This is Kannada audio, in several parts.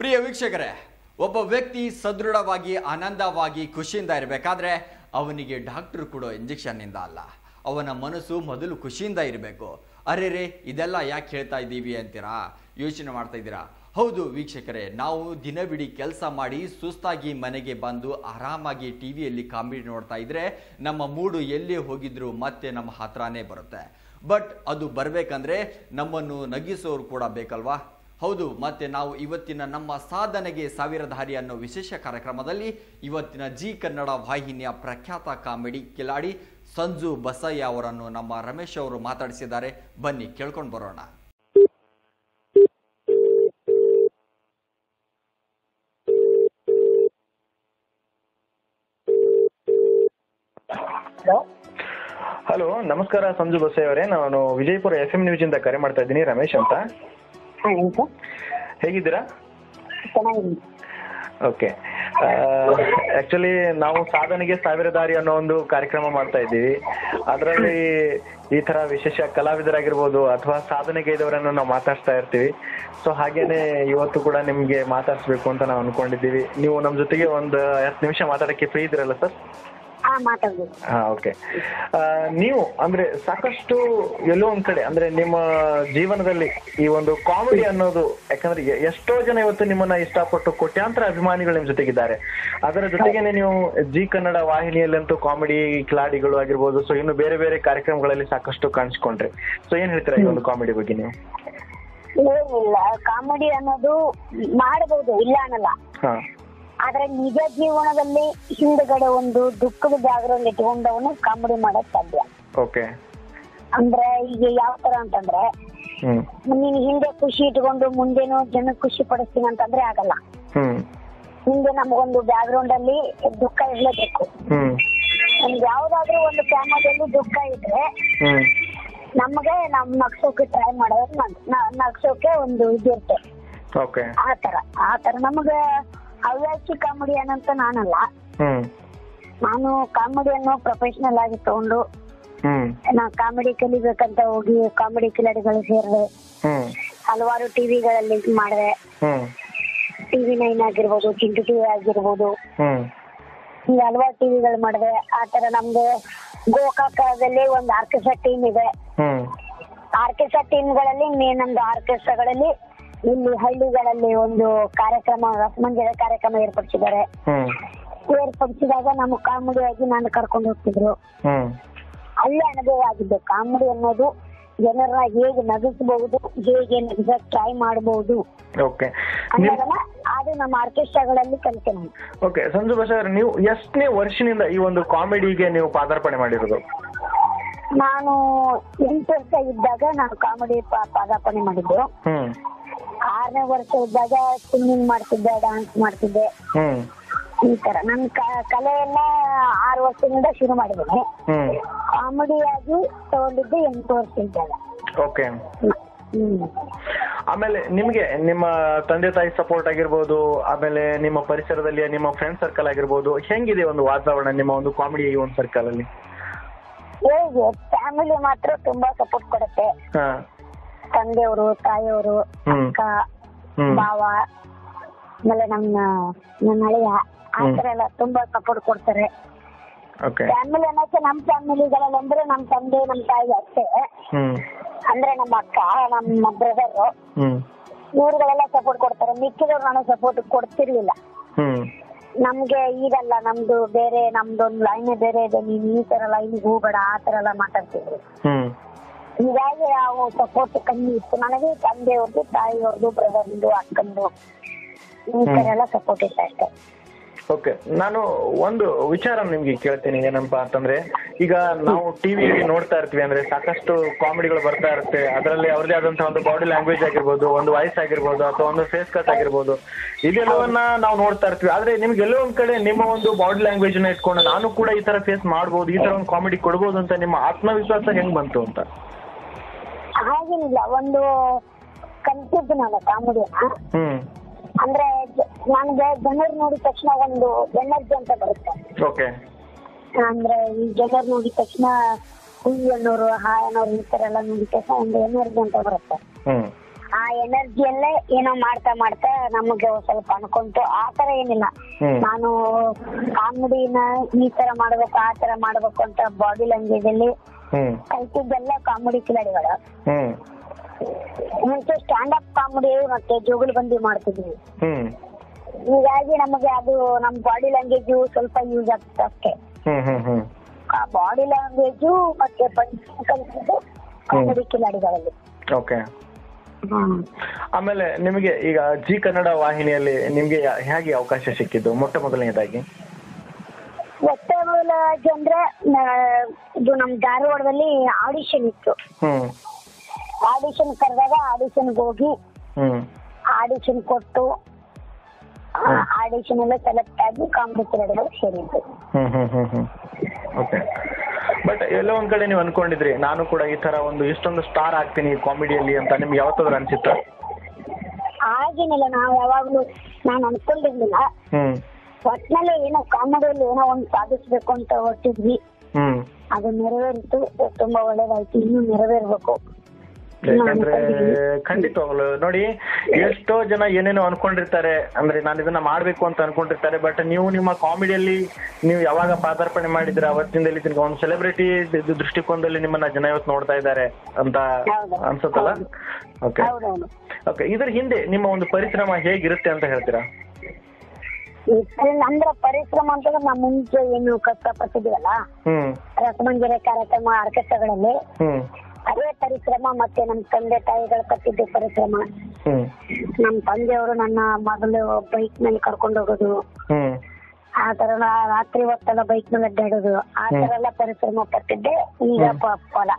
ಪ್ರಿಯ ವೀಕ್ಷಕರೇ, ಒಬ್ಬ ವ್ಯಕ್ತಿ ಸದೃಢವಾಗಿ, ಆನಂದವಾಗಿ, ಖುಷಿಯಿಂದ ಇರಬೇಕಾದ್ರೆ ಅವನಿಗೆ ಡಾಕ್ಟರ್ ಕೊಡೋ ಇಂಜೆಕ್ಷನ್ನಿಂದ ಅಲ್ಲ. ಅವನ ಮನಸ್ಸು ಮೊದಲು ಖುಷಿಯಿಂದ ಇರಬೇಕು. ಅರೆ ರೇ, ಇದೆಲ್ಲ ಯಾಕೆ ಹೇಳ್ತಾ ಇದ್ದೀವಿ ಅಂತೀರಾ? ಯೋಚನೆ ಮಾಡ್ತಾ ಇದ್ದೀರಾ? ಹೌದು ವೀಕ್ಷಕರೇ, ನಾವು ದಿನವಿಡೀ ಕೆಲಸ ಮಾಡಿ ಸುಸ್ತಾಗಿ ಮನೆಗೆ ಬಂದು ಆರಾಮಾಗಿ ಟಿ ವಿಯಲ್ಲಿ ಕಾಮಿಡಿ ನೋಡ್ತಾ ಇದ್ರೆ ನಮ್ಮ ಮೂಡು ಎಲ್ಲಿ ಹೋಗಿದ್ರು ಮತ್ತೆ ನಮ್ಮ ಹತ್ರನೇ ಬರುತ್ತೆ. ಬಟ್ ಅದು ಬರಬೇಕಂದ್ರೆ ನಮ್ಮನ್ನು ನಗಿಸೋರು ಕೂಡ ಬೇಕಲ್ವಾ? ಹೌದು, ಮತ್ತೆ ನಾವು ಇವತ್ತಿನ ನಮ್ಮ ಸಾಧನೆಗೆ ಸಾವಿರ ದಾರಿ ಅನ್ನೋ ವಿಶೇಷ ಕಾರ್ಯಕ್ರಮದಲ್ಲಿ ಇವತ್ತಿನ ಜಿ ಕನ್ನಡ ವಾಹಿನಿಯ ಪ್ರಖ್ಯಾತ ಕಾಮಿಡಿ ಕಿಲಾಡಿ ಸಂಜು ಬಸಯ್ಯ ಅವರನ್ನು ನಮ್ಮ ರಮೇಶ್ ಅವರು ಮಾತಾಡಿಸಿದ್ದಾರೆ. ಬನ್ನಿ, ಕೇಳ್ಕೊಂಡು ಬರೋಣ. ಹಲೋ ಹಲೋ ನಮಸ್ಕಾರ ಸಂಜು ಬಸಯ್ಯ ಅವರೇ ನಾನು ವಿಜಯಪುರ ಎಫ್ ಎಂ ನ್ಯೂಸ್ ಇಂದ ಕರೆ ಮಾಡ್ತಾ ಇದ್ದೀನಿ, ರಮೇಶ್ ಅಂತ. ಸರ್ ಹೇಗಿದ್ದೀರಾ? ಚೆನ್ನಾಗಿದ್ದೀನಿ. ಓಕೆ. ಆಕ್ಚುಲಿ ನಾವು ಸಾಧನೆಗೆ ಸಾವಿರ ದಾರಿ ಅನ್ನೋ ಒಂದು ಕಾರ್ಯಕ್ರಮ ಮಾಡ್ತಾ ಇದ್ದೀವಿ. ಅದರಲ್ಲಿ ಈ ತರ ವಿಶೇಷ ಕಲಾವಿದರಾಗಿರ್ಬೋದು ಅಥವಾ ಸಾಧನೆಗೆ ಇದ್ದವರನ್ನ ನಾವು ಮಾತಾಡ್ತಾ ಇರ್ತೀವಿ. ಸೊ ಹಾಗೇನೆ ಇವತ್ತು ಕೂಡ ನಿಮ್ಗೆ ಮಾತಾಡ್ಸ್ಬೇಕು ಅಂತ ನಾವು ಅನ್ಕೊಂಡಿದ್ದೀವಿ. ನೀವು ನಮ್ಮ ಜೊತೆಗೆ ಒಂದು ಹತ್ತು ನಿಮಿಷ ಮಾತಾಡಕ್ಕೆ ಫ್ರೀ ಇದ್ರಲ್ಲ ಸರ್? ಹಾಂ ಹಾ ಓಕೆ ನೀವು ಅಂದ್ರೆ ಸಾಕಷ್ಟು ಎಲ್ಲೋ ಒಂದ್ ಕಡೆ ಅಂದ್ರೆ ನಿಮ್ಮ ಜೀವನದಲ್ಲಿ ಈ ಒಂದು ಕಾಮಿಡಿ ಅನ್ನೋದು ಯಾಕಂದ್ರೆ ಎಷ್ಟೋ ಜನ ಇವತ್ತು ನಿಮ್ಮನ್ನ ಇಷ್ಟಪಟ್ಟು ಕೋಟ್ಯಾಂತರ ಅಭಿಮಾನಿಗಳು ನಿಮ್ ಜೊತೆಗಿದ್ದಾರೆ. ಅದರ ಜೊತೆಗೇನೆ ನೀವು ಜಿ ಕನ್ನಡ ವಾಹಿನಿಯಲ್ಲಂತೂ ಕಾಮಿಡಿ ಕಿಲಾಡಿಗಳು ಆಗಿರ್ಬೋದು ಸೊ ಇನ್ನು ಬೇರೆ ಬೇರೆ ಕಾರ್ಯಕ್ರಮಗಳಲ್ಲಿ ಸಾಕಷ್ಟು ಕಾಣಿಸ್ಕೊಂಡ್ರಿ. ಸೊ ಏನ್ ಹೇಳ್ತೀರಾ ಈ ಒಂದು ಕಾಮಿಡಿ ಬಗ್ಗೆ ನೀವು? ಏನಿಲ್ಲ ಕಾಮಿಡಿ ಅನ್ನೋದು ಮಾಡಬಹುದು ಇಲ್ಲ ಅನ್ನಲ್ಲ. ಹಾ. ಆದ್ರೆ ನಿಜ ಜೀವನದಲ್ಲಿ ಹಿಂದ್ಗಡೆ ಒಂದು ದುಃಖದ ಜಾಗರಲ್ಲಿ ಇಟ್ಕೊಂಡವನು ಕಾಮಿಡಿ ಮಾಡಕ್ ಸಾಧ್ಯ. ಓಕೆ. ಅಂದ್ರೆ ಈಗ ಯಾವ ತರ ಅಂತಂದ್ರೆ ನೀನ್ ಹಿಂದೆ ಖುಷಿ ಇಟ್ಕೊಂಡು ಮುಂದೇನು ಜನ ಖುಷಿ ಪಡಿಸ್ತೀನಿ ಅಂತಂದ್ರೆ ಆಗಲ್ಲ. ಹಿಂದೆ ನಮಗೊಂದು ಬ್ಯಾಕ್ಗ್ರೌಂಡ್ ಅಲ್ಲಿ ದುಃಖ ಇರ್ಲೇಬೇಕು. ನಮ್ಗೆ ಯಾವ್ದಾದ್ರು ಒಂದು ಕ್ಯಾಮದಲ್ಲಿ ದುಃಖ ಇದ್ರೆ ನಮಗೆ ನಮ್ ನಗ್ಸೋಕೆ ಟ್ರೈ ಮಾಡೋದ್ ನಗ್- ನಗ್ಸೋಕೆ ಒಂದು ಇದಿರುತ್ತೆ. ಓಕೆ. ಆ ತರ. ಆ ತರ ನಮಗ ಹವ್ಯಾಸಿ ಕಾಮಿಡಿಯನ್ ಅಂತ ನಾನಲ್ಲ. ನಾನು ಕಾಮಿಡಿಯನ್ನು ಪ್ರೊಫೆಷನಲ್ ಆಗಿ ತಗೊಂಡು ನಾ ಕಾಮಿಡಿ ಕಲಿಬೇಕಂತ ಹೋಗಿ ಕಾಮಿಡಿ ಕಿಲಾಡಿಗಳು ಸೇರಿದೆ. ಹಲವಾರು ಟಿವಿಗಳಲ್ಲಿ ಮಾಡಿದೆ. ಟಿವಿ ನೈನ್ ಆಗಿರ್ಬೋದು ಚಿಂಟು ಟಿವಿ ಆಗಿರ್ಬೋದು. ಹಿಂಗೆ ಹಲವಾರು ಟಿವಿಗಳು ಮಾಡಿದೆ. ಆ ತರ ನಮ್ದು ಗೋಕಾಕದಲ್ಲಿ ಒಂದು ಆರ್ಕೆಸ್ಟ್ರಾ ಟೀಮ್ ಇದೆ. ಆರ್ಕೆಸ್ಟ್ರಾ ಟೀಮ್ಗಳಲ್ಲಿ ನಮ್ದು ಆರ್ಕೆಸ್ಟ್ರಾಗಳಲ್ಲಿ ಇಲ್ಲಿ ಹಳ್ಳಿಗಳಲ್ಲಿ ಒಂದು ಕಾರ್ಯಕ್ರಮ ರಸಮಂಜರ ಕಾರ್ಯಕ್ರಮ ಏರ್ಪಡಿಸಿದ್ದಾರೆ. ಏರ್ಪಡಿಸಿದಾಗ ನಮ್ಮ ಕಾಮಿಡಿ ಆಗಿ ನಾನು ಕರ್ಕೊಂಡು ಹೋಗ್ತಿದ್ರು. ಅಲ್ಲೇ ಅನುಭವ ಆಗಿದ್ದು ಕಾಮಿಡಿ ಅನ್ನೋದು ಜನರನ್ನ ಹೇಗೆ ನಗಿಸಬಹುದು ಹೇಗೆ ನಗಿಸಕ್ ಟ್ರೈ ಮಾಡಬಹುದು. ಅದು ನಮ್ಮ ಆರ್ಕೆಸ್ಟ್ರಾಗಳಲ್ಲಿ ಕಲಿತೆ ಓಕೆ ಸಂಜು ಬಸರ್ ನೀವು ಎಷ್ಟನೇ ವರ್ಷದಿಂದ ಈ ಒಂದು ಕಾಮಿಡಿಗೆ ನೀವು ಪಾದಾರ್ಪಣೆ ಮಾಡಿರೋದು? ನಾನು ಎಂಟು ವರ್ಷ ಇದ್ದಾಗ ನಾನು ಕಾಮಿಡಿ ಪಾದಾರ್ಪಣೆ ಮಾಡಿದ್ದು. ಆರನೇ ವರ್ಷ ಇದ್ದಾಗ ಸ್ವಿಮ್ಮಿಂಗ್ ಮಾಡ್ತಿದ್ದೆ ಡಾನ್ಸ್ ಮಾಡ್ತಿದ್ದೆ. ಈ ತರ. ನನ್ನ ಕ- ಕಲೆ ಎಲ್ಲ ಆರು ವರ್ಷದಿಂದ ಶುರು ಮಾಡಿದ್ದೀನಿ. ಕಾಮಿಡಿಯಾಗಿ ತಗೊಂಡಿದ್ದು ಎಂಟು ವರ್ಷ ಇದ್ದಾಗ. ಓಕೆ. ಹ್ಮ್. ಆಮೇಲೆ ನಿಮ್ಗೆ ನಿಮ್ಮ ತಂದೆ ತಾಯಿ ಸಪೋರ್ಟ್ ಆಗಿರ್ಬೋದು ಆಮೇಲೆ ನಿಮ್ಮ ಪರಿಸರದಲ್ಲಿ ನಿಮ್ಮ ಫ್ರೆಂಡ್ ಸರ್ಕಲ್ ಆಗಿರ್ಬೋದು ಹೆಂಗಿದೆ ಒಂದು ವಾತಾವರಣ ನಿಮ್ಮ ಒಂದು ಕಾಮಿಡಿ ಈ ಒಂದು ಸರ್ಕಲ್ ಅಲ್ಲಿ? ಹೇಗೆ? ಫ್ಯಾಮಿಲಿ ಮಾತ್ರ ತುಂಬಾ ಸಪೋರ್ಟ್ ಕೊಡುತ್ತೆ. ತಂದೆಯವರು ತಾಯಿಯವರು. ಅಕ್ಕ ಭಾವ ಆಮೇಲೆ ನಮ್ಮ ನನ್ನ ಹಳೆಯ ಆತರ ತರ ಎಲ್ಲ ತುಂಬಾ ಸಪೋರ್ಟ್ ಕೊಡ್ತಾರೆ. ಫ್ಯಾಮಿಲಿ ಅನ್ನೋಕೆ ನಮ್ ಫ್ಯಾಮಿಲಿಗಳಲ್ಲಿ ಅಂದ್ರೆ ನಮ್ ತಂದೆ ನಮ್ ತಾಯಿ ಅಷ್ಟೇ. ಅಂದ್ರೆ ನಮ್ಮ ಅಕ್ಕ ನಮ್ಮ ಬ್ರದರ್ ಇವ್ರುಗಳೆಲ್ಲ ಸಪೋರ್ಟ್ ಕೊಡ್ತಾರೆ. ಮಿಕ್ಕಿದವ್ರು ನಾನು ಸಪೋರ್ಟ್ ಕೊಡ್ತಿರ್ಲಿಲ್ಲ. ನಮ್ಗೆ ಈಗಲ್ಲ ನಮ್ದು ಬೇರೆ ನಮ್ದೊಂದು ಲೈನ್ ಬೇರೆ ಇದೆ. ನೀನ್ ಈ ತರ ಲೈನ್ ಹೋಗ್ಬೇಡ ಆ ತರ ಎಲ್ಲ ಮಾತಾಡ್ತಿದ್ರು. ಹೀಗಾಗಿ ನಾವು ಸಪೋರ್ಟ್ ಕಮ್ಮಿ ಇತ್ತು ನನಗೆ ತಂದೆಯವ್ರದ್ದು ತಾಯಿಯವ್ರದ್ದು ಬ್ರದರ್ದು ಅಕ್ಕಂದು, ಈ ತರ ಎಲ್ಲ ಸಪೋರ್ಟ್ ಇತ್ತು ಅಷ್ಟೇ. ಓಕೆ ನಾನು ಒಂದು ವಿಚಾರ ನಿಮ್ಗೆ ಕೇಳ್ತೀನಿ, ಏನಪ್ಪಾ ಅಂತಂದ್ರೆ, ಈಗ ನಾವು ಟಿವಿ ನೋಡ್ತಾ ಇರ್ತೀವಿ ಅಂದ್ರೆ ಸಾಕಷ್ಟು ಕಾಮಿಡಿಗಳು ಬರ್ತಾ ಇರುತ್ತೆ. ಅದರಲ್ಲಿ ಅವ್ರದೇ ಆದಂತಹ ಒಂದು ಬಾಡಿ ಲ್ಯಾಂಗ್ವೇಜ್ ಆಗಿರ್ಬೋದು, ಒಂದು ವಾಯ್ಸ್ ಆಗಿರ್ಬೋದು, ಅಥವಾ ಒಂದು ಫೇಸ್ ಕಟ್ ಆಗಿರ್ಬೋದು. ಇದೆಲ್ಲವನ್ನ ನಾವು ನೋಡ್ತಾ ಇರ್ತೀವಿ. ಆದ್ರೆ ನಿಮ್ಗೆ ಎಲ್ಲೋ ಒಂದ್ ಕಡೆ ನಿಮ್ಮ ಒಂದು ಬಾಡಿ ಲ್ಯಾಂಗ್ವೇಜ್ನ ಇಟ್ಕೊಂಡು ನಾನು ಕೂಡ ಈ ತರ ಫೇಸ್ ಮಾಡ್ಬೋದು, ಈ ತರ ಒಂದು ಕಾಮಿಡಿ ಕೊಡ್ಬೋದು ಅಂತ ನಿಮ್ಮ ಆತ್ಮವಿಶ್ವಾಸ ಹೆಂಗ್ ಬಂತು ಅಂತ? ಹಾಗೇನಿಲ್ಲ ಒಂದು ಕಲ್ತಿದ್ದು ನಾನು ಕಾಮಿಡಿನ ಅಂದ್ರೆ ನಾನು ನನ್ಗೆ ಜನರು ನೋಡಿದ ತಕ್ಷಣ ಒಂದು ಎನರ್ಜಿ ಅಂತ ಬರುತ್ತೆ. ಓಕೆ. ಅಂದ್ರೆ ಈ ಜನರು ನೋಡಿದ ತಕ್ಷಣ ಹುಯಿ ಅನ್ನೋರು ಹಾ ಅನ್ನೋರು ಈ ತರ ಎಲ್ಲ ನೋಡಿದ ತಕ್ಷಣ ಒಂದು ಎನರ್ಜಿ ಅಂತ ಬರುತ್ತೆ. ಆ ಎನರ್ಜಿಯಲ್ಲೇ ಏನೋ ಮಾಡ್ತಾ ಮಾಡ್ತಾ ನಮಗೆ ಸ್ವಲ್ಪ ಅನ್ಕೊಂತು ಆ ತರ ಏನಿಲ್ಲ. ನಾನು ಕಾಮಿಡಿನ ಈ ತರ ಮಾಡ್ಬೇಕು ಆ ತರ ಮಾಡ್ಬೇಕು ಅಂತ ಬಾಡಿ ಲ್ಯಾಂಗ್ವೇಜ್ ಅಲ್ಲಿ ಕಲ್ತಿದ್ದೆಲ್ಲ ಕಾಮಿಡಿ ಕಿಲಾಡಿಗಳ ಹ್ಮ್. ಮುಂಚೆ ಸ್ಟ್ಯಾಂಡ್ ಅಪ್ ಕಾಮಿಡಿ ಮತ್ತೆ ಜೋಗುಲ್ ಬಂದಿ ಮಾಡ್ತಿದ್ವಿ. ಹೀಗಾಗಿ ನಮಗೆ ಅದು ನಮ್ ಬಾಡಿ ಲ್ಯಾಂಗ್ವೇಜ್ ಸ್ವಲ್ಪ ಯೂಸ್ ಆಗ್ತದೆ ಅಷ್ಟೇ. ಆ ಬಾಡಿ ಲ್ಯಾಂಗ್ವೇಜ್ ಮತ್ತೆ ಕಾಮಿಡಿ ಕಿಲಾಡಿಗಳಲ್ಲಿ. ಓಕೆ ಆಮೇಲೆ ನಿಮಗೆ ಈಗ ಜಿ ಕನ್ನಡ ವಾಹಿನಿಯಲ್ಲಿ ನಿಮ್ಗೆ ಹೇಗೆ ಅವಕಾಶ ಸಿಕ್ಕಿದ್ದು? ಮೊಟ್ಟ ಮೊದಲನೇದಾಗಿ. ಮೊದಲಾಗಿ ಅಂದ್ರೆ ಇದು ನಮ್ ಧಾರವಾಡದಲ್ಲಿ ಆಡಿಷನ್ ಇತ್ತು. ಆಡಿಷನ್ ಕರೆದಾಗ ಆಡಿಷನ್ ಹೋಗಿ ಹ್ಮ್. ಆಡಿಷನ್ ಕೊಟ್ಟು ಆಡಿಷನ್ ಎಲ್ಲ ಸೆಲೆಕ್ಟ್ ಆಗಿ ಕಾಮಿಡಿ ಕಿಲಾಡಿಗಳು ಸೇರಿದ್ದು ಬಟ್ ಎಲ್ಲೋ ಒಂದ್ ಕಡೆ ನೀವು ಅನ್ಕೊಂಡಿದ್ರಿ ನಾನು ಕೂಡ ಈ ತರ ಒಂದು ಇಷ್ಟೊಂದು ಸ್ಟಾರ್ ಆಗ್ತೀನಿ ಕಾಮಿಡಿಯಲ್ಲಿ ಅಂತ ನಿಮ್ಗೆ ಯಾವತ್ತಾದ್ರೂ ಅನ್ಸಿತ್ತ? ಆಗಿನಿಲ್ಲ ನಾವು ಯಾವಾಗ್ಲೂ ನಾನು ಅನ್ಕೊಂಡಿರ್ಲಿಲ್ಲ. ಹ್ಮ್. ಒಟ್ನಲ್ಲಿ ಏನೋ ಕಾಮಡಿಯಲ್ಲಿ ಏನೋ ಒಂದು ಸಾಧಿಸ್ಬೇಕು ಅಂತ ಹೊರಟಿದ್ವಿ ಅದು ನೆರವೇರಿತು ತುಂಬಾ ಒಳ್ಳೇದಾಯ್ತು ಇನ್ನೂ ನೆರವೇರ್ಬೇಕು. ಅಂದ್ರೆ ಯಾಕಂದ್ರೆ. ಖಂಡಿತವಾಗ್ಲು ನೋಡಿ ಎಷ್ಟೋ ಜನ ಏನೇನೋ ಅನ್ಕೊಂಡಿರ್ತಾರೆ ಅಂದ್ರೆ ನಾನು ಇದನ್ನ ಮಾಡ್ಬೇಕು ಅಂತ ಅನ್ಕೊಂಡಿರ್ತಾರೆ ಬಟ್ ನೀವು ನಿಮ್ಮ ಕಾಮಿಡಿಯಲ್ಲಿ ನೀವು ಯಾವಾಗ ಪಾದಾರ್ಪಣೆ ಮಾಡಿದ್ರೆ ಅವತ್ತಿಂದ ಇಲ್ಲಿ ಒಂದು ಸೆಲೆಬ್ರಿಟಿ ದೃಷ್ಟಿಕೋನದಲ್ಲಿ ನಿಮ್ಮನ್ನ ಜನ ಇವತ್ತು ನೋಡ್ತಾ ಇದ್ದಾರೆ ಅಂತ. ಅನ್ಸುತ್ತಲ್ಲ. ಓಕೆ ಓಕೆ ಇದ್ರ ಹಿಂದೆ ನಿಮ್ಮ ಒಂದು ಪರಿಶ್ರಮ ಹೇಗಿರುತ್ತೆ ಅಂತ ಹೇಳ್ತೀರಾ? ಅಂದ್ರೆ ಪರಿಶ್ರಮ ಅಂತಂದ್ರೆ ನಾವು ಮುಂಚೆ ಏನು ಕಷ್ಟಪಟ್ಟಿದೀವಲ್ಲ ರಸಮಂಜರಿ ಕಾರ್ಯಕ್ರಮ ಆರ್ಕೆಸ್ಟ್ರಾಗಳಲ್ಲಿ ಅದೇ ಪರಿಶ್ರಮ ಮತ್ತೆ ನಮ್ ತಂದೆ ತಾಯಿಗಳು ಕಟ್ಟಿದ್ದ ಪರಿಶ್ರಮ. ನಮ್ ತಂದೆಯವರು ನನ್ನ ಮಗಳು ಬೈಕ್ ಮೇಲೆ ಕರ್ಕೊಂಡು ಹೋಗೋದು. ಆ ತರ ರಾತ್ರಿ ಹೊತ್ತೆಲ್ಲ ಬೈಕ್ ಮೇಲೆ ಅಡ್ಡಾಡೋದು. ಆ ತರ ಎಲ್ಲ ಪರಿಶ್ರಮ ಪಟ್ಟಿದ್ದೆ. ಈಗ ಫಲ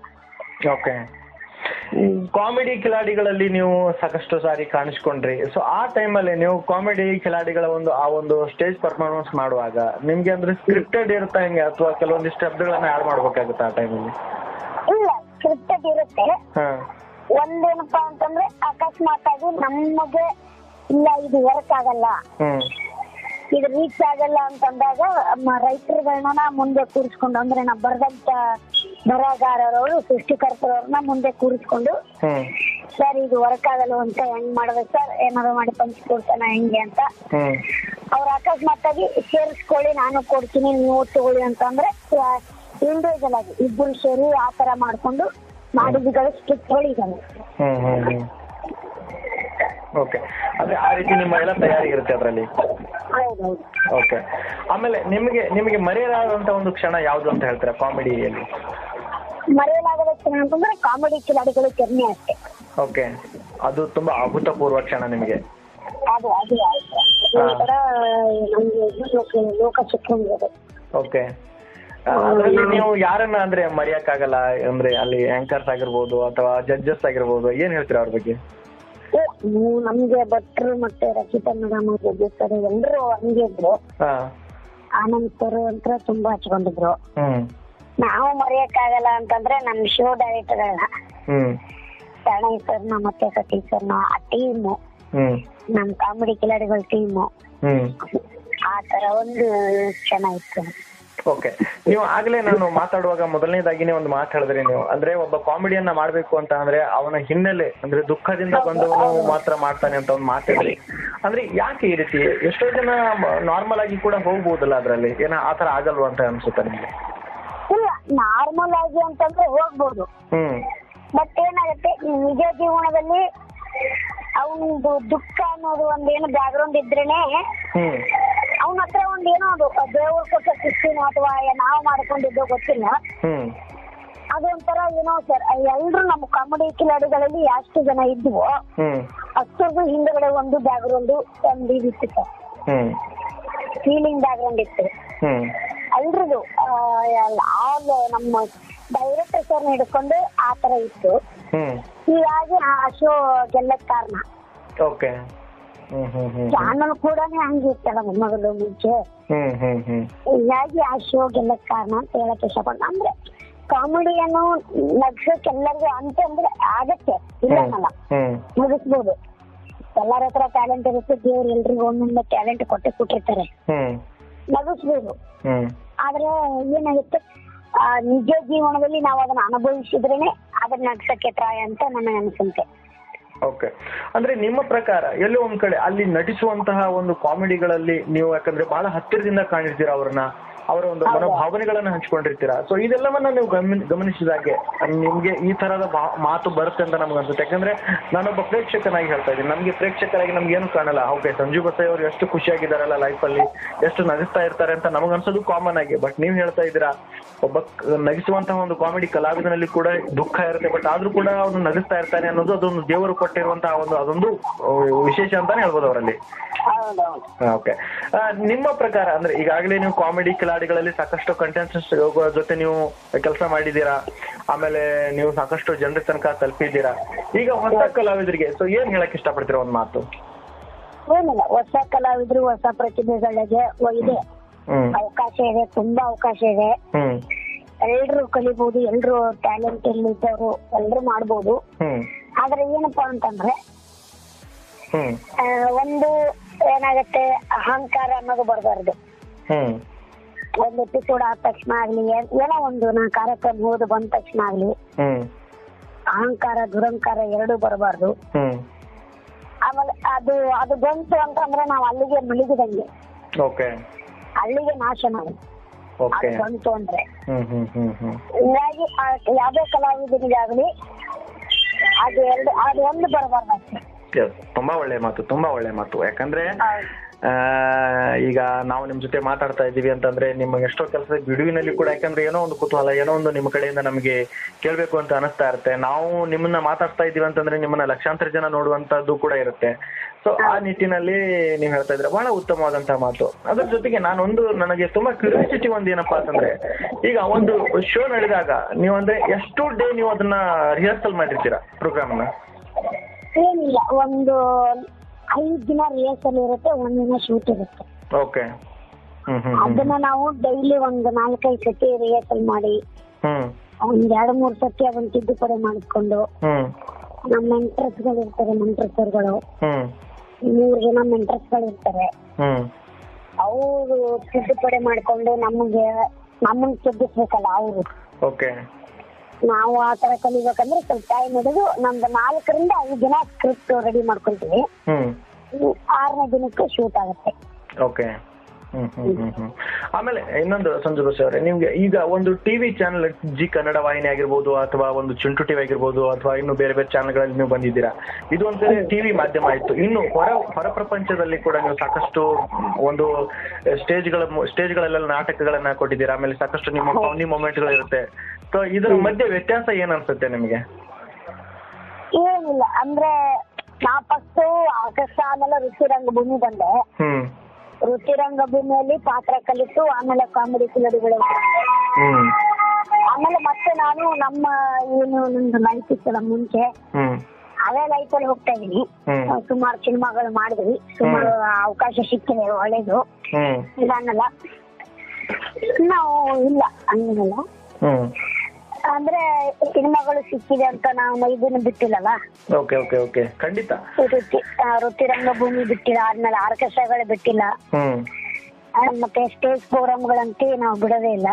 ಕಾಮಿಡಿ ಕಿಲಾಡಿಗಳಲ್ಲಿ ನೀವು ಸಾಕಷ್ಟು ಸಾರಿ ಕಾಣಿಸ್ಕೊಂಡ್ರಿ. ಸೊ ಆ ಟೈಮಲ್ಲಿ ನೀವು ಕಾಮಿಡಿ ಕಿಲಾಡಿಗಳ ಒಂದು ಆ ಒಂದು ಸ್ಟೇಜ್ ಪರ್ಫಾರ್ಮೆನ್ಸ್ ಮಾಡುವಾಗ ನಿಮ್ಗೆ ಅಂದ್ರೆ ಸ್ಕ್ರಿಪ್ಟೆಡ್ ಇರುತ್ತಾ ಹೆಂಗೆ? ಅಥವಾ ಕೆಲವೊಂದಿಷ್ಟು ಶಬ್ದಗಳನ್ನ ಆಡ್ ಮಾಡ್ಬೇಕಾಗುತ್ತೆ ಆ ಟೈಮಲ್ಲಿ ಇಲ್ಲ ಸ್ಕ್ರಿಪ್ಟೆಡ್ ಇರುತ್ತೆ. ಒಂದೇನಪ್ಪಾ ಅಂತಂದ್ರೆ ಅಕಸ್ಮಾತ್ ಆಗಿ ನಮಗೆ ಇಲ್ಲ ಇದು ವರ್ಕ್ ಆಗಲ್ಲ. ಇದು ರೀಚ್ ಆಗಲ್ಲ ಅಂತಂದಾಗ ರೈತರುಗಳನ್ನ ಮುಂದೆ ಕೂರಿಸ್ಕೊಂಡು ಅಂದ್ರೆ ನಾ ಬರ್ದಂತ ಬರಹಗಾರರವರು ಸೃಷ್ಟಿಕರ್ತರವ್ರನ್ನ ಮುಂದೆ ಕೂರಿಸ್ಕೊಂಡು ಸರ್ ಇದು ವರ್ಕ್ ಆಗಲ್ಲ ಅಂತ ಹೆಂಗ್ ಮಾಡ್ಬೇಕು ಸರ್? ಏನಾದ್ರು ಮಾಡಿ ಪಂಚ್ಕೊಡ್ತಾನ ಹೆಂಗೆ ಅಂತ? ಅವ್ರ ಅಕಸ್ಮಾತ್ ಆಗಿ ಸೇರಿಸ್ಕೊಳ್ಳಿ ನಾನು ಕೊಡ್ತೀನಿ ನೀವು ತಗೊಳ್ಳಿ ಅಂತಂದ್ರೆ ಇಂಡಿವಿಜುವಲ್ ಆಗಿ ಇಬ್ಬರು ಸೇರಿ ಆ ತರ ಮಾಡ್ಕೊಂಡು ಮಾಡಿದ್ಗಳು ಸ್ಕಿಟ್ಗಳು ಇದಾವೆ ಓಕೆ ಅಂದ್ರೆ ಆ ರೀತಿ ನಿಮ್ಮ ಎಲ್ಲ ತಯಾರಿ ಇರುತ್ತೆ ಅದರಲ್ಲಿ? ಓಕೆ ಆಮೇಲೆ ನಿಮಗೆ ನಿಮಗೆ ಮರೆಯಲಾದಂತ ಒಂದು ಕ್ಷಣ ಯಾವ್ದು ಅಂತ ಹೇಳ್ತೀರಾ ಕಾಮಿಡಿಯಲ್ಲಿ ಮರೆಯಲಾಗದ ಕ್ಷಣ ಅಂತಂದ್ರೆ ಕಾಮಿಡಿ ಕಿಲಾಡಿಗಳು ಕೆಮ್ಮೆ ಅಷ್ಟೇ. ಓಕೆ. ಅದು ತುಂಬಾ ಅಭೂತಪೂರ್ವ ಕ್ಷಣ ನಿಮಗೆ. ಅದು ಅದು ತರ ನಮ್ಗೆ ಲೋಕ ಲೋಕ ಓಕೆ. ಅದರಲ್ಲಿ ನೀವು ಯಾರನ್ನ ಅಂದ್ರೆ ಮರೆಯಕ್ಕಾಗಲ್ಲ? ಅಂದ್ರೆ ಅಲ್ಲಿ ಆಂಕರ್ಸ್ ಆಗಿರ್ಬೋದು ಅಥವಾ ಜಡ್ಜಸ್ ಆಗಿರ್ಬೋದು ಏನ್ ಹೇಳ್ತೀರಾ ಅವ್ರ ಬಗ್ಗೆ? ನೀವು ನಮ್ಗೆ ಭಟ್ರು ಮತ್ತೆ ರಚಿತಾ ಮೇಡಮ್ ಸರ್ ಎಲ್ಲರೂ ಹಂಗೆ ಇದ್ರು. ಹಾ. ಆನಂದ್ ಸರ್ ಅಂತ ತುಂಬಾ ಹಚ್ಕೊಂಡಿದ್ರು. ಹ್ಮ್. ನಾವು ಮರೆಯಕ್ಕಾಗಲ್ಲ ಅಂತಂದ್ರೆ ನಮ್ ಶೋ ಡೈರೆಕ್ಟರ್ಗಳನ್ನ ಪ್ರಣಯ್ ಸರ್ ಸರ್ನ ಮತ್ತೆ ಸತೀಶ್ ಸರ್ನ ಆ ಟೀಮು ನಮ್ ಕಾಮಿಡಿ ಕಿಲಾಡಿಗಳ ಟೀಮು ಆ ತರ ಒಂದು ಚೆನ್ನಾಗಿತ್ತು ಓಕೆ. ನೀವು ಆಗ್ಲೇ ನಾನು ಮಾತಾಡುವಾಗ ಮೊದಲನೇದಾಗಿನೇ ಒಂದು ಮಾತು ಹೇಳಿದ್ರಿ ನೀವು. ಅಂದ್ರೆ ಒಬ್ಬ ಕಾಮಿಡಿಯನ್ನ ಮಾಡ್ಬೇಕು ಅಂತ ಅಂದ್ರೆ ಅವನ ಹಿನ್ನೆಲೆ ಅಂದ್ರೆ ದುಃಖದಿಂದ ಬಂದವನು ಮಾತ್ರ ಮಾಡ್ತಾನೆ ಅಂತ ಒಂದು ಮಾತಾಡಿದ್ರಿ ಅಂದ್ರೆ ಯಾಕೆ ಈ ರೀತಿ? ಎಷ್ಟೋ ಜನ ನಾರ್ಮಲ್ ಆಗಿ ಕೂಡ ಹೋಗ್ಬೋದಲ್ಲ ಅದ್ರಲ್ಲಿ? ಏನ ಆತರ ಆಗಲ್ವಾ ಅಂತ ಅನ್ಸುತ್ತೆ ನಿಮ್ಗೆ? ನಾರ್ಮಲ್ ಆಗಿ ಅಂತಂದ್ರೆ ಹೋಗ್ಬೋದು. ಹ್ಮ್. ಬಟ್ ಏನಾಗುತ್ತೆ ನಿಜ ಜೀವನದಲ್ಲಿ ಅವನದು ದುಃಖ ಅನ್ನೋದು ಒಂದೇನು ಬ್ಯಾಕ್ಗ್ರೌಂಡ್ ಇದ್ರೇನೆ ಹ್ಮ್. ಅವನ ಹತ್ರ ಒಂದೇನೋ ಅದು ದೇವ್ರ ಕೊಟ್ಟ ಸೃಷ್ಟಿನೋ ಅಥವಾ ನಾವು ಮಾಡ್ಕೊಂಡಿದ್ದೋ ಗೊತ್ತಿಲ್ಲ. ಹ್ಮ್. ಅದೊಂಥರ ಏನೋ ಸರ್ ಎಲ್ರು ನಮ್ಮ ಕಾಮಿಡಿ ಕಿಲಾಡಿಗಳಲ್ಲಿ ಎಷ್ಟು ಜನ ಇದ್ವು ಹ್ಮ್. ಅಷ್ಟೊಂದು ಹಿಂದ್ಗಡೆ ಒಂದು ಬ್ಯಾಕ್ಗ್ರೌಂಡ್ ಒಂದು ಇದಿತ್ತು ಸರ್. ಹ್ಮ್. ಫೀಲಿಂಗ್ ಬ್ಯಾಕ್ಗ್ರೌಂಡ್ ಇತ್ತು. ಹ್ಮ್. ಎಲ್ರಿಗೂ ಆಲ್ ನಮ್ಮ ಡೈರೆಕ್ಟರ್ ಸರ್ ಹಿಡ್ಕೊಂಡು ಆ ತರ ಇತ್ತು. ಹೀಗಾಗಿ ಆ ಶೋ ಗೆಲ್ಲಕ್ ಕಾರಣ. ಓಕೆ. ಚಾನಲ್ ಕೂಡ ಹಂಗಿತ್ತಲ್ಲ ಮೊದಲು ಮುಂಚೆ. ಹೀಗಾಗಿ ಆ ಶೋ ಗೆಲ್ಲಕ್ ಕಾರಣ ಅಂತ ಹೇಳಕ್ ಇಷ್ಟಪಡ್ತೀನಿ. ಅಂದ್ರೆ ಕಾಮಿಡಿಯನ್ನು ನಗ್ಸಕ್ ಎಲ್ಲರಿಗೂ ಅಂತ ಅಂದ್ರೆ ಆಗತ್ತೆ ಇಲ್ಲ ಅನ್ನಲ್ಲ. ಮುಗಿಸ್ಬೋದು. ಎಲ್ಲರ ಹತ್ರ ಟ್ಯಾಲೆಂಟ್ ಇರುತ್ತೆ ದೇವ್ರು ಎಲ್ರಿಗೂ ಒಂದೊಂದು ಟ್ಯಾಲೆಂಟ್ ಕೊಟ್ಟೆ ಕೊಟ್ಟಿರ್ತಾರೆ. ಹ್ಮ್ ಆದ್ರೆ ಏನಾಗುತ್ತೆ? ನಿಜ ಜೀವನದಲ್ಲಿ ನಾವು ಅದನ್ನ ಅನುಭವಿಸಿದ್ರೇನೆ ಅದನ್ನ ನಡ್ಸಕ್ಕೆ ಟ್ರಾಯ್ ಅಂತ ನನ್ನ ಅನಿಸುತ್ತೆ ಓಕೆ. ಅಂದ್ರೆ ನಿಮ್ಮ ಪ್ರಕಾರ ಎಲ್ಲೋ ಒಂದ್ ಕಡೆ ಅಲ್ಲಿ ನಟಿಸುವಂತಹ ಒಂದು ಕಾಮಿಡಿಗಳಲ್ಲಿ ನೀವು ಯಾಕಂದ್ರೆ ಬಹಳ ಹತ್ತಿರದಿಂದ ಕಾಣಿರ್ತೀರಾ ಅವ್ರನ್ನ? ಅವರ ಒಂದು ಮನೋಭಾವನೆಗಳನ್ನ ಹಂಚ್ಕೊಂಡಿರ್ತೀರಾ? ಸೊ ಇದೆಲ್ಲವನ್ನ ನೀವು ಗಮನ ಗಮನಿಸಿದಾಗೆ ನಿಮ್ಗೆ ಈ ತರದ ಮಾತು ಬರುತ್ತೆ ಅಂತ ನಮ್ಗೆ ಅನ್ಸುತ್ತೆ ಯಾಕಂದ್ರೆ ನಾನೊಬ್ಬ ಪ್ರೇಕ್ಷಕನಾಗಿ ಹೇಳ್ತಾ ಇದ್ದೀನಿ. ನಮ್ಗೆ ಪ್ರೇಕ್ಷಕರಾಗಿ ನಮ್ಗೆ ಏನು ಕಾಣಲ್ಲ. ಓಕೆ ಸಂಜು ಬಸೈ ಅವರು ಎಷ್ಟು ಖುಷಿಯಾಗಿದ್ದಾರಲ್ಲ ಲೈಫ್ ಅಲ್ಲಿ ಎಷ್ಟು ನಗಿಸ್ತಾ ಇರ್ತಾರೆ ಅಂತ ನಮ್ಗೆ ಅನ್ಸೋದು ಕಾಮನ್ ಆಗಿ. ಬಟ್ ನೀವ್ ಹೇಳ್ತಾ ಇದ್ದೀರಾ ಒಬ್ಬ ನಗಿಸುವಂತಹ ಒಂದು ಕಾಮಿಡಿ ಕಲಾವಿದನಲ್ಲಿ ಕೂಡ ದುಃಖ ಇರುತ್ತೆ. ಬಟ್ ಆದ್ರೂ ಕೂಡ ಅವನು ನಗಿಸ್ತಾ ಇರ್ತಾನೆ ಅನ್ನೋದು ಅದೊಂದು ದೇವರು ಕೊಟ್ಟಿರುವಂತಹ ಒಂದು ಅದೊಂದು ವಿಶೇಷ ಅಂತಾನೆ ಹೇಳ್ಬೋದು ಅವರಲ್ಲಿ. ಓಕೆ ನಿಮ್ಮ ಪ್ರಕಾರ ಅಂದ್ರೆ ಈಗಾಗಲೇ ನೀವು ಕಾಮಿಡಿ ಕಿಲಾಡಿಗಳಲ್ಲಿ ಸಾಕಷ್ಟು ಕಂಟೆಂಟ್ಸ್ ಜೊತೆ ನೀವು ಕೆಲಸ ಮಾಡಿದ್ದೀರಾ? ಆಮೇಲೆ ನೀವು ಸಾಕಷ್ಟು ಜನರ ತನಕ ತಲುಪಿದ್ದೀರಾ? ಈಗ ಹೊಸ ಕಲಾವಿದರಿಗೆ ಸೊ ಏನ್ ಹೇಳಕ್ ಇಷ್ಟಪಡ್ತೀರಾ ಒಂದ್ ಮಾತು? ಏನಿಲ್ಲ ಹೊಸ ಕಲಾವಿದ್ರು ಹೊಸ ಪ್ರತಿಭೆಗಳಿಗೆ ಇದೆ ಅವಕಾಶ ಇದೆ ತುಂಬಾ ಅವಕಾಶ ಇದೆ. ಎಲ್ರು ಕಲಿಬಹುದು ಎಲ್ರು ಟ್ಯಾಲೆಂಟ್ ಇದ್ದವರು ಎಲ್ರು ಮಾಡಬಹುದು ಆದ್ರೆ ಏನಪ್ಪಾ ಅಂತಂದ್ರೆ ಒಂದು ಏನಾಗತ್ತೆ ಅಹಂಕಾರ ಅನ್ನೋದು ಬರಬಾರ್ದು. ಒಂದ್ ಎಪಿಸೋಡ್ ಆದ ತಕ್ಷಣ ಆಗ್ಲಿ. ಏನೋ ಒಂದು ನಾ ಕಾರ್ಯಕ್ರಮ ಹೋದ್ ಬಂದ ತಕ್ಷಣ ಆಗ್ಲಿ. ಅಹಂಕಾರ ದುರಂಕಾರ ಎರಡು ಬರಬಾರ್ದು. ಆಮೇಲೆ ಅದು ಅದು ಬಂತು ಅಂತಂದ್ರೆ ನಾವು ಅಲ್ಲಿಗೆ ಮುಳುಗಿದಂಗೆ ಅಲ್ಲಿಗೆ ನಾಶ ನಾವು. ಅದು ಬಂತು ಅಂದ್ರೆ. ಹಿಂಗಾಗಿ ಯಾವ್ದೇ ಕಲಾವಿದನಿಗಾಗ್ಲಿ ಅದು ಎರಡು ಅದು ಒಂದು ಬರಬಾರ್ದು ತುಂಬಾ ಒಳ್ಳೆ ಮಾತು ತುಂಬಾ ಒಳ್ಳೆ ಮಾತು. ಯಾಕಂದ್ರೆ ಈಗ ನಾವು ನಿಮ್ ಜೊತೆ ಮಾತಾಡ್ತಾ ಇದ್ದೀವಿ ಅಂತಂದ್ರೆ ನಿಮ್ಮ ಎಷ್ಟೋ ಕೆಲಸ ಬಿಡುವಿನಲ್ಲಿ ಕೂಡ ಯಾಕಂದ್ರೆ ಏನೋ ಒಂದು ಕುತೂಹಲ, ಏನೋ ಒಂದು ನಿಮ್ಮ ಕಡೆಯಿಂದ ನಮಗೆ ಕೇಳ್ಬೇಕು ಅಂತ ಅನಿಸ್ತಾ ಇರುತ್ತೆ. ನಾವು ನಿಮ್ಮನ್ನ ಮಾತಾಡ್ತಾ ಇದೀವಿ ಅಂತಂದ್ರೆ ನಿಮ್ಮನ್ನ ಲಕ್ಷಾಂತರ ಜನ ನೋಡುವಂತದ್ದು ಕೂಡ ಇರುತ್ತೆ. ಸೊ ಆ ನಿಟ್ಟಿನಲ್ಲಿ ನೀವು ಹೇಳ್ತಾ ಇದ್ರೆ ಬಹಳ ಉತ್ತಮವಾದಂತಹ ಮಾತು. ಅದ್ರ ಜೊತೆಗೆ ನಾನೊಂದು ನನಗೆ ತುಂಬಾ ಕ್ಯೂರಿಯಾಸಿಟಿ ಒಂದು ಏನಪ್ಪಾ ಅಂತಂದ್ರೆ, ಈಗ ಒಂದು ಶೋ ನಡೆದಾಗ ನೀವು ಅಂದ್ರೆ ಎಷ್ಟು ಡೇ ನೀವು ಅದನ್ನ ರಿಹರ್ಸಲ್ ಮಾಡಿರ್ತೀರಾ ಪ್ರೋಗ್ರಾಮ್ನ? ಏನಿಲ್ಲ, ಒಂದು ಐದ್ ದಿನ ರಿಹರ್ಸಲ್ ಇರುತ್ತೆ ಒಂದ್ ದಿನ ಶೂಟ್ ಇರುತ್ತೆ. ಓಕೆ ಅದನ್ನ ನಾವು ಡೈಲಿ ಒಂದ್ ನಾಲ್ಕೈದು ಸತಿ ರಿಹರ್ಸಲ್ ಮಾಡಿ ಒಂದ್ ಎರಡ್ ಮೂರ್ ಸತಿ ಅದನ್ನ ತಿದ್ದುಪಡಿ ಮಾಡಿಕೊಂಡು ನಮ್ಮ ಮೆಂಟರ್ಸ್ಗಳು ಇರ್ತಾರೆ ಮೆಂಟರ್ಸರ್ಗಳು ಗಳು. ಮೂರ್ ಜನ ಮೆಂಟರ್ಸ್ಗಳು ಇರ್ತಾರೆ. ಅವರು ತಿದ್ದುಪಡಿ ಮಾಡ್ಕೊಂಡು ನಮಗೆ ನಮ್ಮನ್ ತಿದ್ದಿಸ್ಬೇಕಲ್ಲ ಅವರು. ಓಕೆ ನಾವು ಆ ತರ ಕಲಿಬೇಕಂದ್ರೆ ಸ್ವಲ್ಪ ಟೈಮ್ ಹಿಡಿದು ನಮ್ದು ನಾಲ್ಕರಿಂದ ಐದು ದಿನ ಸ್ಕ್ರಿಪ್ಟ್ ರೆಡಿ ಮಾಡ್ಕೊಳ್ತೀವಿ ಆರನೇ ದಿನಕ್ಕೆ ಶೂಟ್ ಆಗುತ್ತೆ. ಓಕೆ ಆಮೇಲೆ ಇನ್ನೊಂದು ಸಂಜು ಬಸ್ ಅವರೇ ನಿಮ್ಗೆ ಈಗ ಒಂದು ಟಿವಿ ಚಾನೆಲ್ ಜಿ ಕನ್ನಡ ವಾಹಿನಿ ಆಗಿರ್ಬೋದು ಅಥವಾ ಒಂದು ಚುಂಟು ಟಿವಿ ಆಗಿರ್ಬೋದು ಅಥವಾ ಇನ್ನು ಬೇರೆ ಬೇರೆ ಚಾನೆಲ್ಗಳಲ್ಲಿ ನೀವು ಬಂದಿದ್ದೀರಾ? ಇದು ಒಂದ್ಸರಿ ಟಿವಿ ಮಾಧ್ಯಮ ಆಯ್ತು. ಇನ್ನು ಹೊರ ಹೊರ ಪ್ರಪಂಚದಲ್ಲಿ ಕೂಡ ನೀವು ಸಾಕಷ್ಟು ಒಂದು ಸ್ಟೇಜ್ಗಳ ಸ್ಟೇಜ್ಗಳಲ್ಲೆಲ್ಲ ನಾಟಕಗಳನ್ನ ಕೊಟ್ಟಿದ್ದೀರಾ? ಆಮೇಲೆ ಸಾಕಷ್ಟು ನಿಮ್ಮ ಫೌಂಡಿ ಮೂಮೆಂಟ್ಗಳು ಇರುತ್ತೆ ಇದರ ಮಧ್ಯೆ ವ್ಯತ್ಯಾಸ ಏನ್ ಅನ್ಸುತ್ತೆ ನಿಮಗೆ? ಏನಿಲ್ಲ ಅಂದ್ರೆ ನಾ ಫಸ್ಟ್ ಆಕಾಶ ಆಮೇಲೆ ರುಚಿರಂಗ ಭೂಮಿ ಬಂದೆ. ಹ್ಮ್. ರುಚಿರಂಗ ಭೂಮಿಯಲ್ಲಿ ಪಾತ್ರ ಕಲಿತು ಆಮೇಲೆ ಕಾಮಿಡಿ ಕಿಲಡಿಗಳು. ಹ್ಮ್. ಆಮೇಲೆ ಮತ್ತೆ ನಾನು ನಮ್ಮ ಏನು ನಂದು ಲೈಫ್ ಇತ್ತಲ್ಲ ಮುಂಚೆ ಅದೇ ಲೈಫ್ ಅಲ್ಲಿ ಹೋಗ್ತಾ ಇದೀನಿ. ಸುಮಾರು ಸಿನಿಮಾಗಳು ಮಾಡಿದ್ವಿ. ಸುಮಾರು ಅವಕಾಶ ಸಿಕ್ಕಿದೆ ಒಳ್ಳೇದು. ಇಲ್ಲ ಅನ್ನಲ್ಲ ನಾವು ಇಲ್ಲ ಅನ್ನಲ್ಲ ಅಂದ್ರೆ ಸಿನಿಮಾಗಳು ಸಿಕ್ಕಿದೆ ಅಂತ ನಾವು ಇದನ್ನ ಬಿಟ್ಟಿಲ್ಲಲ್ಲ? Okay okay okay. ಖಂಡಿತ. ರುಚಿ ಆ, ರಂಗಭೂಮಿ ಭೂಮಿ ಬಿಟ್ಟಿಲ್ಲ ಆದ್ಮೇಲೆ ಆರ್ಕೆಸ್ಟ್ರಾಗಳು ಬಿಟ್ಟಿಲ್ಲ. ಹ್ಮ್. ಮತ್ತೆ ಸ್ಟೇಜ್ ಪ್ರೋಗ್ರಾಮ್ ಗಳಂತೂ ನಾವು ಬಿಡೋದೇ ಇಲ್ಲ.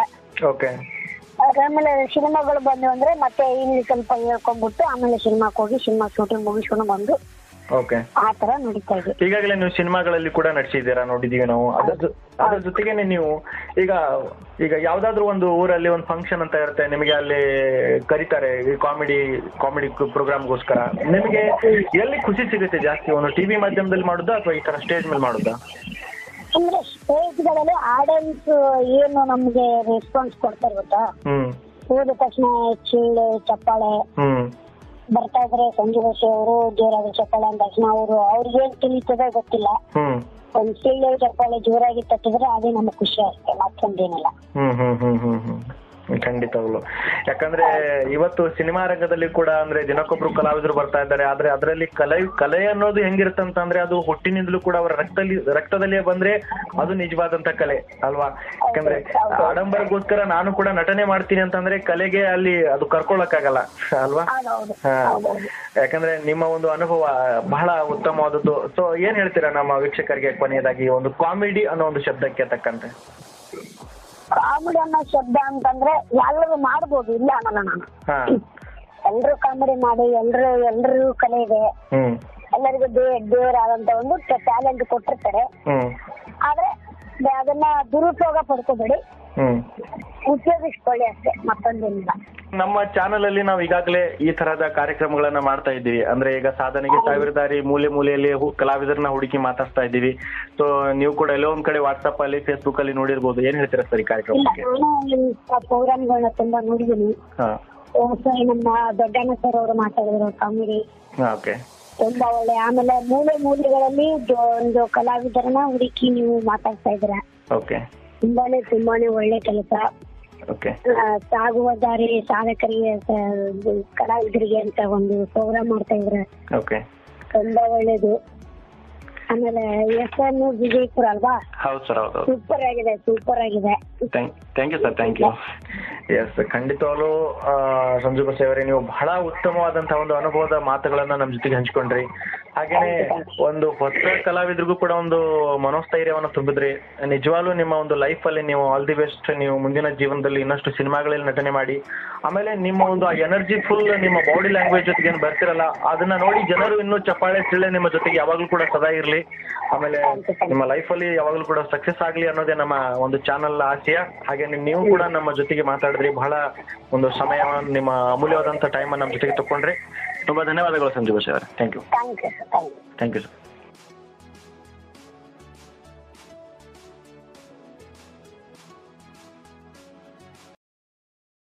ಓಕೆ. ಆಮೇಲೆ ಸಿನಿಮಾಗಳು ಬಂದು ಅಂದ್ರೆ ಮತ್ತೆ ಇಲ್ಲಿ ಸ್ವಲ್ಪ ಹೇಳ್ಕೊಂಡ್ಬಿಟ್ಟು ಆಮೇಲೆ ಸಿನಿಮಾಕ್ ಹೋಗಿ ಸಿನಿಮಾ ಶೂಟಿಂಗ್ ಮುಗಿಸ್ಕೊಂಡು ಬಂದು ಓಕೆ ಆ ತರ ನಡೀತಾ ಇದೆ. ಈಗಾಗಲೇ ನೀವು ಸಿನಿಮಾಗಳಲ್ಲಿ ಕೂಡ ನಡೆಸಿದ್ದೀರಾ ನೋಡಿದೀವಿ ನಾವು. ಅದ್ರ ಅದ್ರ ಜೊತೆಗೇನೆ ನೀವು ಈಗ ಈಗ ಯಾವ್ದಾದ್ರು ಒಂದು ಊರಲ್ಲಿ ಒಂದು ಫಂಕ್ಷನ್ ಅಂತ ಇರುತ್ತೆ ನಿಮಗೆ ಅಲ್ಲಿ ಕರೀತಾರೆ ಈ ಕಾಮಿಡಿ ಕಾಮಿಡಿ ಪ್ರೋಗ್ರಾಮ್ಗೋಸ್ಕರ ನಿಮಗೆ ಎಲ್ಲಿ ಖುಷಿ ಸಿಗುತ್ತೆ ಜಾಸ್ತಿ? ಒಂದು ಟಿವಿ ಮಾಧ್ಯಮದಲ್ಲಿ ಮಾಡುದಾ ಅಥವಾ ಈ ತರ ಸ್ಟೇಜ್ ಮೇಲೆ ಮಾಡುದಾ? ಅಂದ್ರೆ ಸ್ಟೇಜ್ಗಳಲ್ಲಿ ಆಡಿಯನ್ಸ್ ಏನು ನಮ್ಗೆ ರೆಸ್ಪಾನ್ಸ್ ಕೊಡ್ತಾರೆ ಗೊತ್ತಾ? ಹ್ಮ್. ಹೋದ ತಕ್ಷಣ ಚಿಳ್ಳೆ ಚಪ್ಪಾಳೆ ಹ್ಮ್. ಬರ್ತಾ ಇದ್ರೆ ಸಂಜು ಬಸ್ ಅವರು ಜೋರಾಗಿ ಚಪ್ಪಾಳೆ ಅಂದ ತಕ್ಷಣ ಅವರು ಅವ್ರಿಗೆ ಏನ್ ತಿಳಿತದೆ ಗೊತ್ತಿಲ್ಲ. ಒಂದ್ ಸುಳ್ಳು ಚಪ್ಪಾಳೆ ಜೋರಾಗಿ ತಟ್ಟಿದ್ರೆ ಅದೇ ನಮ್ಗೆ ಖುಷಿ ಆಗುತ್ತೆ ಮತ್ತೊಂದೇನಿಲ್ಲ. ಖಂಡಿತವಾಗ್ಲು. ಯಾಕಂದ್ರೆ ಇವತ್ತು ಸಿನಿಮಾ ರಂಗದಲ್ಲಿ ಕೂಡ ಅಂದ್ರೆ ದಿನಕ್ಕೊಬ್ರು ಕಲಾವಿದರು ಬರ್ತಾ ಇದ್ದಾರೆ. ಆದ್ರೆ ಅದರಲ್ಲಿ ಕಲೆ ಕಲೆ ಅನ್ನೋದು ಹೆಂಗಿರುತ್ತೆ ಅಂತಂದ್ರೆ ಅದು ಹುಟ್ಟಿನಿಂದಲೂ ಕೂಡ ಅವರ ರಕ್ತದಲ್ಲಿ ರಕ್ತದಲ್ಲೇ ಬಂದ್ರೆ ಅದು ನಿಜವಾದಂತ ಕಲೆ ಅಲ್ವಾ? ಯಾಕಂದ್ರೆ ಆಡಂಬರಗೋಸ್ಕರ ನಾನು ಕೂಡ ನಟನೆ ಮಾಡ್ತೀನಿ ಅಂತಂದ್ರೆ ಕಲೆಗೆ ಅಲ್ಲಿ ಅದು ಕರ್ಕೊಳಕ್ಕಾಗಲ್ಲ ಅಲ್ವಾ. ಯಾಕಂದ್ರೆ ನಿಮ್ಮ ಒಂದು ಅನುಭವ ಬಹಳ ಉತ್ತಮವಾದದ್ದು. ಸೊ ಏನ್ ಹೇಳ್ತೀರಾ ನಮ್ಮ ವೀಕ್ಷಕರಿಗೆ ಕೊನೆಯದಾಗಿ ಒಂದು ಕಾಮಿಡಿ ಅನ್ನೋ ಒಂದು ಶಬ್ದಕ್ಕೆ ತಕ್ಕಂತೆ? ಕಾಮಿಡಿ ಅನ್ನೋ ಶಬ್ದ ಅಂತಂದ್ರೆ ಎಲ್ಲರೂ ಮಾಡ್ಬೋದು ಇಲ್ಲ ಅನ್ನಲ್ಲ ನಾನು ಎಲ್ರು ಕಾಮಿಡಿ ಮಾಡಿ ಎಲ್ರು ಎಲ್ರಿಗೂ ಕಲೆ ಇದೆ. ಎಲ್ಲರಿಗೂ ದೇ ದೇವರಾದಂತ ಒಂದು ಟ್ಯಾಲೆಂಟ್ ಕೊಟ್ಟಿರ್ತಾರೆ. ಆದ್ರೆ ಅದನ್ನ ದುರುಪಯೋಗ ಪಡ್ಕೋಬೇಡಿ. ಉಪಯೋಗಿಸ್ಕೊಳ್ಳಿ ಅಷ್ಟೇ ಮತ್ತೊಂದಿಲ್ಲ ನಮ್ಮ ಚಾನೆಲ್ ಅಲ್ಲಿ ನಾವು ಈಗಾಗಲೇ ಈ ತರಹದ ಕಾರ್ಯಕ್ರಮಗಳನ್ನ ಮಾಡ್ತಾ ಇದ್ದೀವಿ. ಅಂದ್ರೆ ಈಗ ಸಾಧನೆಗೆ ಸಾವಿರ ದಾರಿ ಮೂಲೆ ಮೂಲೆಯಲ್ಲಿ ಕಲಾವಿದರನ್ನ ಹುಡುಕಿ ಮಾತಾಡ್ತಾ ಇದ್ದೀವಿ. ಸೊ ನೀವು ಕೂಡ ಎಲ್ಲೋ ಒಂದ್ ಕಡೆ ವಾಟ್ಸ್ಆಪ್ ಅಲ್ಲಿ ಫೇಸ್ಬುಕ್ ಅಲ್ಲಿ ನೋಡಿರ್ಬೋದು. ಏನ್ ಹೇಳ್ತೀರಾ ಸರ್ ಈ ಕಾರ್ಯಕ್ರಮ ಕಾರ್ಯಕ್ರಮಕ್ಕೆ? ಪ್ರೋಗ್ರಾಮ್ಗಳನ್ನ ತುಂಬಾ ನೋಡಿದೀನಿ ಸರಿ ನಮ್ಮ ದೊಡ್ಡಣ್ಣ ಸರ್ ಅವರು ಮಾತಾಡಿದ್ರು ಕಾಮಿಡಿ ತುಂಬಾ ಒಳ್ಳೆ. ಆಮೇಲೆ ಮೂಲೆ ಮೂಲೆಗಳಲ್ಲಿ ಒಂದು ಕಲಾವಿದರನ್ನ ಹುಡುಕಿ ನೀವು ಮಾತಾಡ್ತಾ ಇದ್ರ ಓಕೆ. ತುಂಬಾನೇ ತುಂಬಾನೇ ಒಳ್ಳೆ ಕೆಲಸ. ಸಾಗುವ ದಾರಿ ಸಾಧಕರಿಗೆ ಕಲಾವಿದರಿಗೆ ಅಂತ ಒಂದು ಪ್ರೋಗ್ರಾಮ್ ಮಾಡ್ತಾ ಇದ್ರೆ ತುಂಬಾ ಒಳ್ಳೇದು. ಆಮೇಲೆ ಎಸ್ ಎನ್ ವಿಜಯಪುರ ಅಲ್ವಾ? ಹೌದು ಸರ್ ಹೌದು ಹೌದು. ಸೂಪರ್ ಆಗಿದೆ ಸೂಪರ್ ಆಗಿದೆ. Thank you sir thank you yes ಖಂಡಿತವಾಗ್ಲೂ ಸಂಜು ಬಸ್ ಅವರೇ ನೀವು ಬಹಳ ಉತ್ತಮವಾದಂತಹ ಒಂದು ಅನುಭವದ ಮಾತುಗಳನ್ನ ನಮ್ಮ ಜೊತೆಗೆ ಹಂಚ್ಕೊಂಡ್ರಿ. ಹಾಗೇನೆ ಒಂದು ಹೊಸ ಕಲಾವಿದರಿಗೂ ಕೂಡ ಒಂದು ಮನೋಸ್ಥೈರ್ಯವನ್ನು ತುಂಬಿದ್ರಿ. ನಿಜವಾಗ್ಲೂ ನಿಮ್ಮ ಒಂದು ಲೈಫ್ ಅಲ್ಲಿ ನೀವು ಆಲ್ ದಿ ಬೆಸ್ಟ್ ನೀವು ಮುಂದಿನ ಜೀವನದಲ್ಲಿ ಇನ್ನಷ್ಟು ಸಿನಿಮಾಗಳಲ್ಲಿ ನಟನೆ ಮಾಡಿ. ಆಮೇಲೆ ನಿಮ್ಮ ಒಂದು ಆ ಎನರ್ಜಿ ಫುಲ್ ನಿಮ್ಮ ಬಾಡಿ ಲ್ಯಾಂಗ್ವೇಜ್ ಜೊತೆಗೆ ಏನು ಬರ್ತಿರಲ್ಲ ಅದನ್ನ ನೋಡಿ ಜನರು ಇನ್ನೂ ಚಪ್ಪಾಳೆ ಸಿಳ್ಳೆ ನಿಮ್ಮ ಜೊತೆಗೆ ಯಾವಾಗ್ಲೂ ಕೂಡ ಸದಾ ಇರಲಿ. ಆಮೇಲೆ ನಿಮ್ಮ ಲೈಫ್ ಅಲ್ಲಿ ಯಾವಾಗಲೂ ಕೂಡ ಸಕ್ಸಸ್ ಆಗ್ಲಿ ಅನ್ನೋದೇ ನಮ್ಮ ಒಂದು ಚಾನಲ್ ಆಸೆಯ ಹಾಗೆ ನೀವು ಕೂಡ ನಮ್ಮ ಜೊತೆಗೆ ಮಾತಾಡಿದ್ರಿ. ಬಹಳ ಒಂದು ಸಮಯ ನಿಮ್ಮ ಅಮೂಲ್ಯವಾದಂತ ಟೈಮ್ ನಮ್ಮ ಜೊತೆಗೆ ತಕೊಂಡ್ರಿ ತುಂಬಾ ಧನ್ಯವಾದಗಳು Sanjeev sir. Thank you thank you sir